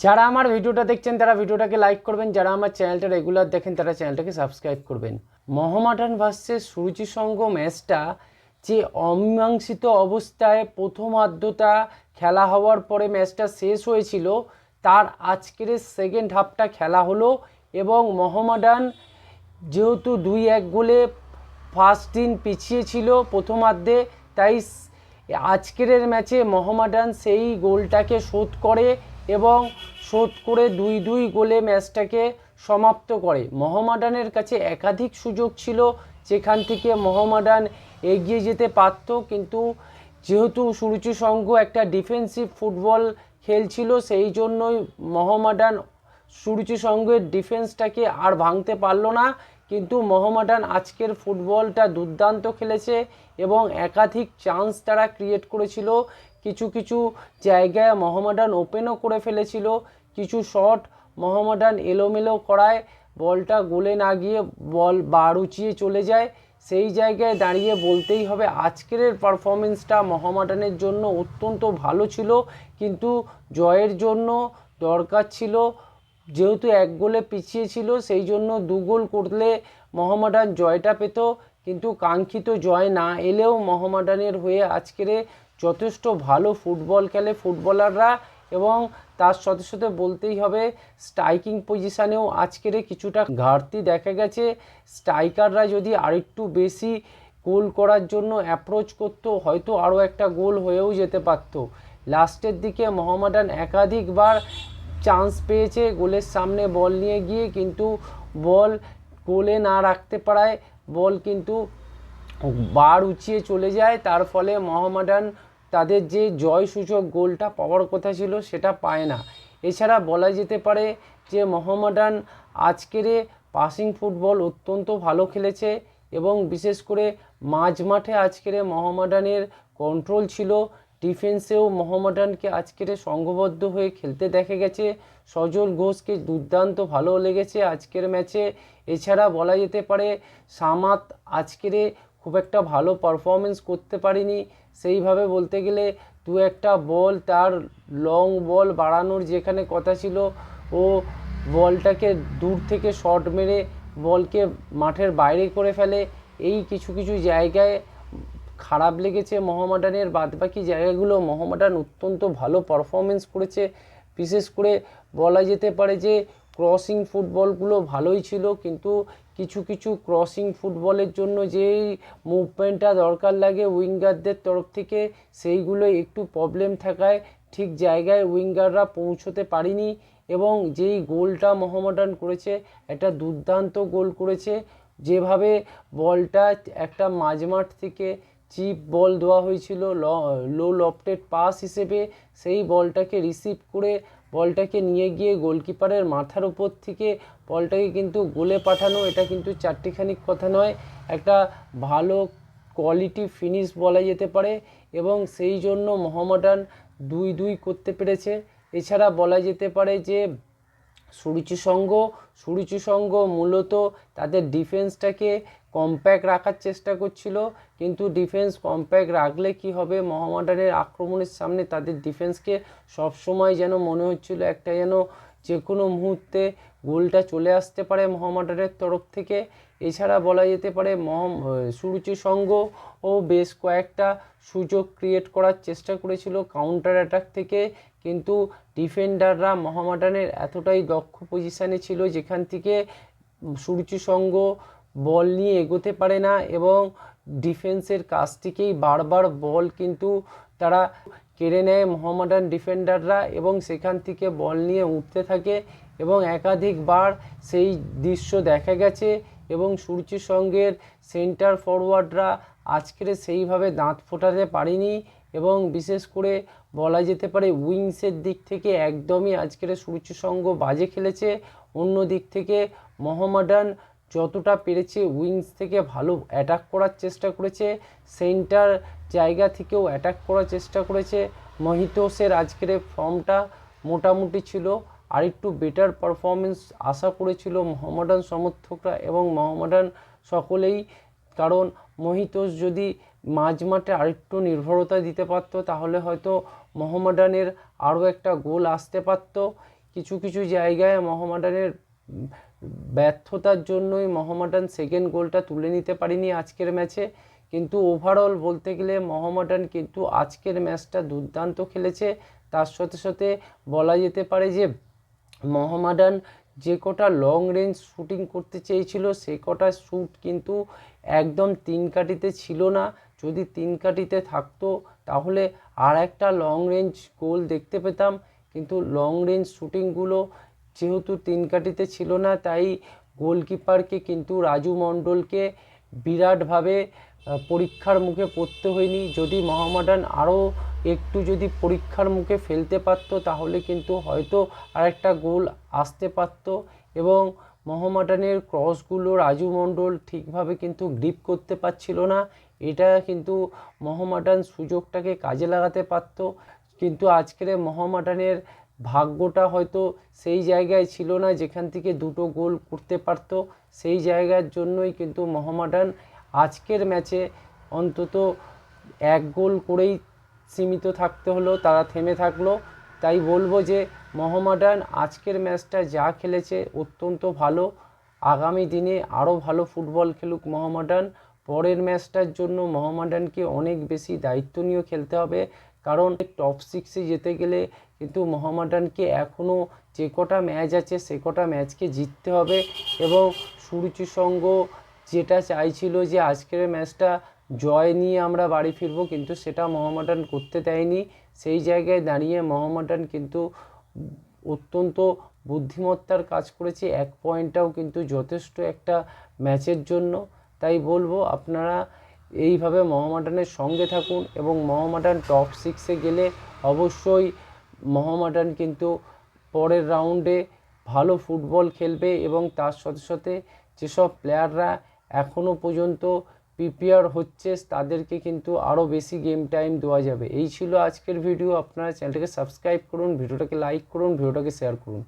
যারা আমার ভিডিওটা দেখছেন, তারা ভিডিওটাকে লাইক করবেন। যারা আমার চ্যানেলটা রেগুলার দেখেন, তারা চ্যানেলটাকে সাবস্ক্রাইব করবেন। মোহামেডান ভার্সেস সুরুচি সঙ্গ ম্যাচটা যে অমীমাংসিত অবস্থায় প্রথম আদ্যতা খেলা হওয়ার পরে ম্যাচটা শেষ হয়েছিল, তার আজকের সেকেন্ড হাফটা খেলা হলো এবং মহমাডান যেহেতু দুই এক গোলে ফার্স্ট দিন পিছিয়ে ছিল প্রথমার্ধে তাই আজকের ম্যাচে মহমাডান সেই গোলটাকে শোধ করে এবং শোধ করে দুই দুই গোলে ম্যাচটাকে সমাপ্ত করে। মোহামেডানের কাছে একাধিক সুযোগ ছিল, যেখান থেকে মোহামেডান এগিয়ে যেতে পারত। কিন্তু যেহেতু সুরুচি সংঘ একটা ডিফেন্সিভ ফুটবল খেলছিল, সেই জন্যই মোহামেডান সুরুচি সংঘের ডিফেন্সটাকে আর ভাঙতে পারল না। কিন্তু মোহামেডান আজকের ফুটবলটা দুর্দান্ত খেলেছে এবং একাধিক চান্স তারা ক্রিয়েট করেছিল। কিছু কিছু জায়গায় মোহামেডান ওপেনও করে ফেলেছিল। কিছু শট মোহামেডান এলোমেলো করায় বলটা গোলে না গিয়ে বল বার উঁচিয়ে চলে যায়। সেই জায়গায় দাঁড়িয়ে বলতেই হবে আজকের পারফরমেন্সটা মোহামেডানের জন্য অত্যন্ত ভালো ছিল। কিন্তু জয়ের জন্য দরকার ছিল, যেহেতু এক গোলে পিছিয়ে ছিল, সেই জন্য দু গোল করলে মোহামেডান জয়টা পেত। কিন্তু কাঙ্ক্ষিত জয় না এলেও মোহামেডানের হয়ে আজকের যথেষ্ট ভালো ফুটবল খেলে ফুটবলাররা এবং তার সাথে সাথে বলতেই হবে স্ট্রাইকিং পজিশানেও আজকের কিছুটা ঘাটতি দেখা গেছে। স্ট্রাইকাররা যদি আরেকটু বেশি গোল করার জন্য অ্যাপ্রোচ করতো, হয়তো আরও একটা গোল হয়েও যেতে পারতো। লাস্টের দিকে মোহামেডান একাধিকবার চান্স পেয়েছে গোলের সামনে বল নিয়ে গিয়ে, কিন্তু বল গোলে না রাখতে পারায় বল কিন্তু বার উঁচিয়ে চলে যায়। তার ফলে মোহামেডান তাদের যে জয় সূচক গোলটা পাওয়ার কথা ছিল সেটা পায় না। এছাড়া বলা যেতে পারে যে মোহামেডান আজকেরে পাসিং ফুটবল অত্যন্ত ভালো খেলেছে এবং বিশেষ করে মাঝ মাঠে আজকের মোহামেডানের কন্ট্রোল ছিল ডিফেন্সেও মোহামেডানকে আজকের সংঘবদ্ধ হয়ে খেলতে দেখা গেছে। সজল ঘোষকে দুর্দান্ত ভালো লেগেছে আজকের ম্যাচে। এছাড়া বলা যেতে পারে, সামাত আজকেরে খুব একটা ভালো পারফরমেন্স করতে পারিনি। সেইভাবে বলতে গেলে দু একটা বল তার লং বল বাড়ানোর যেখানে কথা ছিল, ও বলটাকে দূর থেকে শট মেরে বলকে মাঠের বাইরে করে ফেলে। এই কিছু কিছু জায়গায় খারাপ লেগেছে মোহামেডানের, বাদবাকি জায়গাগুলো মোহামেডান অত্যন্ত ভালো পারফরমেন্স করেছে। বিশেষ করে বলা যেতে পারে যে ক্রসিং ফুটবলগুলো ভালোই ছিল, কিন্তু কিছু কিছু ক্রসিং ফুটবলের জন্য যেই মুভমেন্টটা দরকার লাগে উইঙ্গারদের তরফ থেকে, সেইগুলো একটু প্রবলেম থাকায় ঠিক জায়গায় উইঙ্গাররা পৌঁছতে পারিনি এবং যেই গোলটা মোহামেডান করেছে, একটা দুর্দান্ত গোল করেছে। যেভাবে বলটা একটা মাঝমাঠ থেকে চিপ বল দেওয়া হয়েছিল, লো লফটেড পাস হিসেবে। সেই বলটাকে রিসিভ করে বলটাকে নিয়ে গিয়ে গোলকিপারের মাথার উপর থেকে বলটাকে কিন্তু গোলে পাঠানো, এটা কিন্তু চারটিখানিক কথা নয়, একটা ভালো কোয়ালিটি ফিনিশ বলা যেতে পারে এবং সেই জন্য মোহামেডান দুই দুই করতে পেরেছে। এছাড়া বলা যেতে পারে যে সুরুচি সংঘ সুরুচি সংঘ মূলত তাদের ডিফেন্সটাকে কম্প্যাক্ট রাখার চেষ্টা করছিল, কিন্তু ডিফেন্স কম্প্যাক্ট রাখলে কি হবে? মোহামেডানের আক্রমণের সামনে তাদের ডিফেন্সকে সবসময় যেন মনে হচ্ছিল একটা যেন যে কোনো মুহূর্তে গোলটা চলে আসতে পারে মোহামেডানের তরফ থেকে। এছাড়া বলা যেতে পারে মহম সুরুচি সংঘ ও বেশ কয়েকটা সুযোগ ক্রিয়েট করার চেষ্টা করেছিল কাউন্টার অ্যাটাক থেকে। কিন্তু ডিফেন্ডাররা মোহামেডানের এতটাই দক্ষ পজিশানে ছিল যেখান থেকে সুরুচি সংঘ বল নিয়ে এগোতে পারে না এবং ডিফেন্সের কাছ থেকেই বারবার বল কিন্তু তারা কেড়ে নেয় মোহামেডান ডিফেন্ডাররা এবং সেখান থেকে বল নিয়ে উঠতে থাকে এবং একাধিকবার সেই দৃশ্য দেখা গেছে। এবং সূর্যি সঙ্গের সেন্টার ফরওয়ার্ডরা আজকের সেইভাবে দাঁত ফোটাতে পারেনি এবং বিশেষ করে বলা যেতে পারে উইংসের দিক থেকে একদমই আজকের সূর্য সঙ্গ বাজে খেলেছে। অন্য দিক থেকে মোহামেডান যতটা পেরেছে উইংস থেকে ভালো অ্যাটাক করার চেষ্টা করেছে। সেন্টার জায়গা থেকেও অ্যাটাক করার চেষ্টা করেছে। মহিতোষের আজকের ফর্মটা মোটামুটি ছিল। আর একটু বেটার পারফরমেন্স আশা করেছিল মোহামেডান সমর্থকরা এবং মোহামেডান সকলেই। কারণ মহিতোস যদি মাঝ মাঠে আরেকটু নির্ভরতা দিতে পারতো, তাহলে হয়তো মোহামেডানের আরও একটা গোল আসতে পারতো। কিছু কিছু জায়গায় মোহামেডানের ব্যর্থতার জন্যই মোহামেডান সেকেন্ড গোলটা তুলে নিতে পারিনি আজকের ম্যাচে কিন্তু ওভারঅল বলতে গেলে মোহামেডান কিন্তু আজকের ম্যাচটা দুর্দান্ত খেলেছে। তার সাথে সাথে বলা যেতে পারে যে মোহামেডান যে কটা লং রেঞ্জ শ্যুটিং করতে চেয়েছিল, সে কটা শ্যুট কিন্তু একদম তিন কাটিতে ছিল না। যদি তিন কাটিতে থাকতো, তাহলে আর একটা লং রেঞ্জ গোল দেখতে পেতাম। কিন্তু লং রেঞ্জ শ্যুটিংগুলো যেহেতু তিন কাটিতে ছিল না, তাই গোলকিপারকে কিন্তু রাজু মণ্ডলকে বিরাটভাবে পরীক্ষার মুখে পড়তে হয়নি। যদি মোহামেডান আরও একটু যদি পরীক্ষার মুখে ফেলতে পারতো, তাহলে কিন্তু হয়তো আরেকটা গোল আসতে পারতো এবং মোহামেডানের ক্রসগুলো রাজু মণ্ডল ঠিকভাবে কিন্তু গ্রিপ করতে পারছিল না। এটা কিন্তু মোহামেডান সুযোগটাকে কাজে লাগাতে পারতো। কিন্তু আজকের মোহামেডানের ভাগ্যটা হয়তো সেই জায়গায় ছিল না যেখান থেকে দুটো গোল করতে পারতো। সেই জায়গার জন্যই কিন্তু মোহামেডান আজকের ম্যাচে অন্তত এক গোল করেই সীমিত থাকতে হলো, তারা থেমে থাকল। তাই বলব যে মোহামেডান আজকের ম্যাচটা যা খেলেছে অত্যন্ত ভালো। আগামী দিনে আরও ভালো ফুটবল খেলুক মোহামেডান পরের ম্যাচটার জন্য মোহামেডানকে অনেক বেশি দায়িত্ব নিয়ে খেলতে হবে। কারণ টপ সিক্সে যেতে গেলে কিন্তু মোহামেডানকে এখনও যে কটা ম্যাচ আছে, সে কটা ম্যাচকে জিততে হবে। এবং সুরুচি সঙ্গ যেটা চাইছিল যে, আজকের ম্যাচটা জয় নিয়ে আমরা বাড়ি ফিরবো, কিন্তু সেটা মোহামেডান করতে দেয়নি। সেই জায়গায় দাঁড়িয়ে মোহামেডান কিন্তু অত্যন্ত বুদ্ধিমত্তার কাজ করেছে। এক পয়েন্টটাও কিন্তু যথেষ্ট একটা ম্যাচের জন্য। তাই বলব, আপনারা এইভাবে মোহামেডানের সঙ্গে থাকুন এবং মোহামেডান টপ সিক্সে গেলে অবশ্যই মোহামেডান কিন্তু পরের রাউন্ডে ভালো ফুটবল খেলবে এবং তার সাথে সাথে যেসব প্লেয়াররা এখনও পর্যন্ত প্রিপেয়ার হচ্ছে, তাদেরকে কিন্তু আরও বেশি গেম টাইম দেওয়া যাবে। এই ছিল আজকের ভিডিও আপনারা চ্যানেলটাকে সাবস্ক্রাইব করুন ভিডিওটাকে লাইক করুন ভিডিওটাকে শেয়ার করুন।